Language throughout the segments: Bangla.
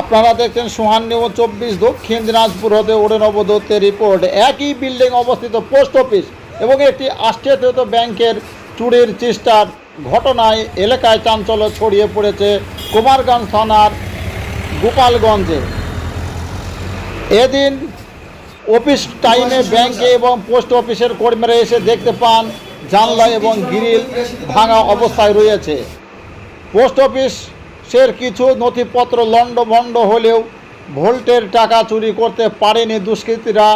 আপনারা দেখছেন সোহান নিউজ চব্বিশ, দক্ষিণ দিনাজপুর হতে ওড়েনব দত্তের রিপোর্ট একই বিল্ডিং অবস্থিত পোস্ট অফিস এবং একটি আশ্চর্যত ব্যাংকের চুরির চেষ্টার ঘটনায় এলাকায় চাঞ্চল্য ছড়িয়ে পড়েছে কুমারগঞ্জ থানার গোপালগঞ্জে। এদিন অফিস টাইমে ব্যাংকে এবং পোস্ট অফিসের কর্মীরা এসে দেখতে পান জানলা এবং গ্রিল ভাঙা অবস্থায় রয়েছে। পোস্ট অফিসের কিছু নথিপত্র লণ্ডভণ্ড হলেও ভোল্টের টাকা চুরি করতে পারেনি দুষ্কৃতীরা।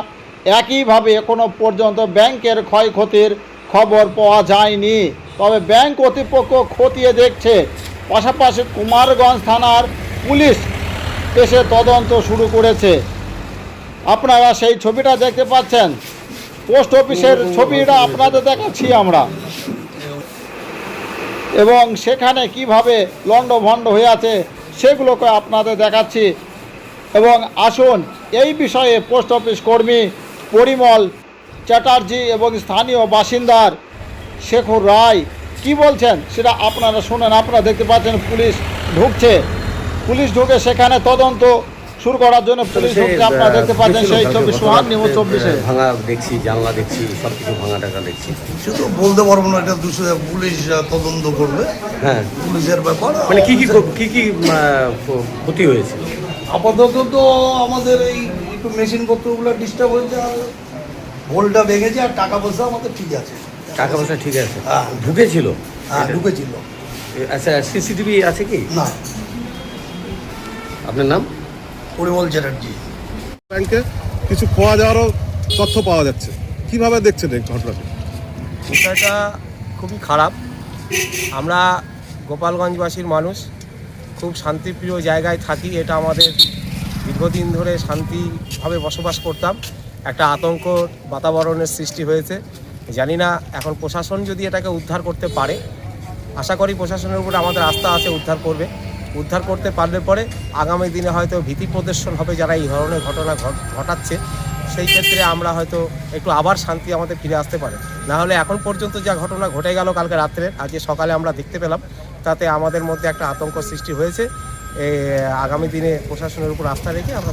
একইভাবে এখনও পর্যন্ত ব্যাংকের ক্ষয়ক্ষতির খবর পাওয়া যায়নি। তবে ব্যাংক কর্তৃপক্ষ খতিয়ে দেখছে। পাশাপাশি কুমারগঞ্জ থানার পুলিশ এসে তদন্ত শুরু করেছে। আপনারা সেই ছবিটা দেখতে পাচ্ছেন। পোস্ট অফিসের ছবিটা আপনাদের দেখাচ্ছি আমরা। এবং সেখানে কীভাবে লণ্ডভণ্ড হয়ে আছে সেগুলোকে আপনাদের দেখাচ্ছি। এবং আসুন, এই বিষয়ে পোস্ট অফিস কর্মী পরিমল চ্যাটার্জি এবং স্থানীয় বাসিন্দার শেখর রায় কি বলছেন সেটা আপনারা শুনেন, আপনারা দেখতে পাচ্ছেন পুলিশ ঢুকছে। পুলিশ ঢুকে সেখানে তদন্ত শুরু করার জন্য পুলিশ ঢুকছে আপনারা দেখতে পাচ্ছেন সেই ছবি সোহান নিউজ চব্বিশে। ভাঙা দেখছি জানলা দেখছি সব কিছু ভাঙা টাকা দেখছি। শুধু বলতে পারব না এটা দুশো পুলিশ তদন্ত করবে। হ্যাঁ। পুলিশের ব্যাপার মানে কি কি কি কি ক্ষতি হয়েছে? আপাতত তো আমাদের এই একটু মেশিন পত্রগুলো ডিস্টার্ব হয়েছে আর হোলটা ভেঙেছে আর টাকা পয়সা আমাদের ঠিক আছে। টাকা পয়সা ঠিক আছে। হ্যাঁ। ঢুকেছিল? হ্যাঁ? ঢুকেছিল। আচ্ছা সিসিটিভি আছে কি? না। আপনার নাম? পরিমল চ্যাটার্জি। ব্যাংকে কিছু খোয়া যাওয়ারও তথ্য পাওয়া যাচ্ছে। কীভাবে দেখছেন এই ঘটনাটি? বিষয়টা খুবই খারাপ। আমরা গোপালগঞ্জবাসীর মানুষ খুব শান্তিপ্রিয় জায়গায় থাকি এটা আমাদের দীর্ঘদিন ধরে শান্তিভাবে বসবাস করতাম। একটা আতঙ্ক বাতাবরণের সৃষ্টি হয়েছে। জানি না এখন প্রশাসন যদি এটাকে উদ্ধার করতে পারে আশা করি প্রশাসনের উপর আমাদের আস্থা আছে উদ্ধার করবে। উদ্ধার করতে পারলে পরে আগামী দিনে হয়তো ভীতি প্রদর্শন হবে যারা এই ধরনের ঘটনা ঘট- ঘটাচ্ছে। সেই ক্ষেত্রে আমরা হয়তো একটু আবার শান্তি আমাদের ফিরে আসতে পারে। না হলে এখন পর্যন্ত যা ঘটনা ঘটে গেল কালকে রাত্রে, আজকে সকালে আমরা দেখতে পেলাম, তাতে আমাদের মধ্যে একটা আতঙ্ক সৃষ্টি হয়েছে। আগামী দিনে প্রশাসনের উপর আস্থা রেখে আমরা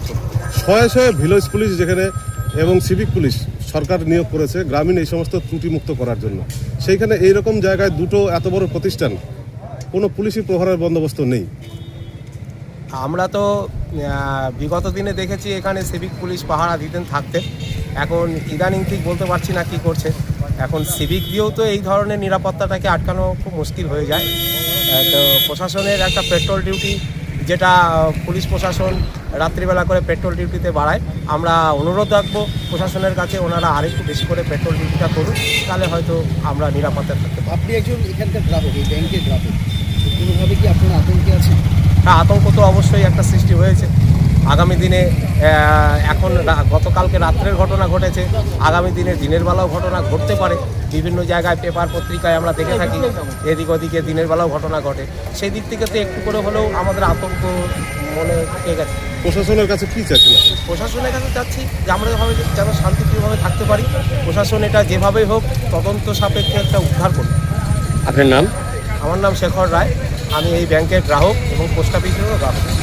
শয়ে শয়ে ভিলেজ পুলিশ যেখানে এবং সিভিক পুলিশ সরকার নিয়োগ করেছে, গ্রামীণ এই সমস্ত ত্রুটিমুক্ত করার জন্য। সেইখানে এইরকম জায়গায় দুটো এত বড় প্রতিষ্ঠান, কোনো পুলিশি প্রহরের বন্দোবস্ত নেই। আমরা তো বিগত দিনে দেখেছি এখানে সিভিক পুলিশ পাহারা দিতেন থাকতে এখন ইদানিং ঠিক বলতে পারছি না কি করছে। এখন সিভিক দিয়েও তো এই ধরনের নিরাপত্তাটাকে আটকানো খুব মুশকিল হয়ে যায়। তো প্রশাসনের একটা পেট্রোল ডিউটি, যেটা পুলিশ প্রশাসন রাত্রিবেলা করে পেট্রোল ডিউটিতে বাড়ায়। আমরা অনুরোধ রাখব প্রশাসনের কাছে, ওনারা আরেকটু বেশি করে পেট্রোল ডিউটিটা করুন তাহলে হয়তো আমরা নিরাপত্তা থাকতে পারব। আপনি একজন এখানকার গ্রাহক, এই ব্যাংকের গ্রাহক। কোনোভাবে কি আপনার আতঙ্কে আছেন? আতঙ্ক তো অবশ্যই একটা সৃষ্টি হয়েছে। আগামী দিনে এখন গতকালকে রাত্রের ঘটনা ঘটেছে। আগামী দিনে দিনের বেলাও ঘটনা ঘটতে পারে। বিভিন্ন জায়গায় পেপার পত্রিকায় আমরা দেখে থাকি এদিক ওদিকে দিনের বেলাও ঘটনা ঘটে। সেই দিক থেকে তো একটু করে হলেও আমাদের আতঙ্ক মনে ঠিক গেছে? প্রশাসনের কাছে কী আপনি? প্রশাসনের কাছে চাচ্ছি যে আমরা যেভাবে যেন শান্তিপ্রিয়ভাবে থাকতে পারি। প্রশাসন এটা যেভাবেই হোক তদন্ত সাপেক্ষে একটা উদ্ধার করুন আপনার নাম? আমার নাম শেখর রায়। আমি এই ব্যাংকের গ্রাহক এবং পোস্ট অফিসেরও গ্রাহক।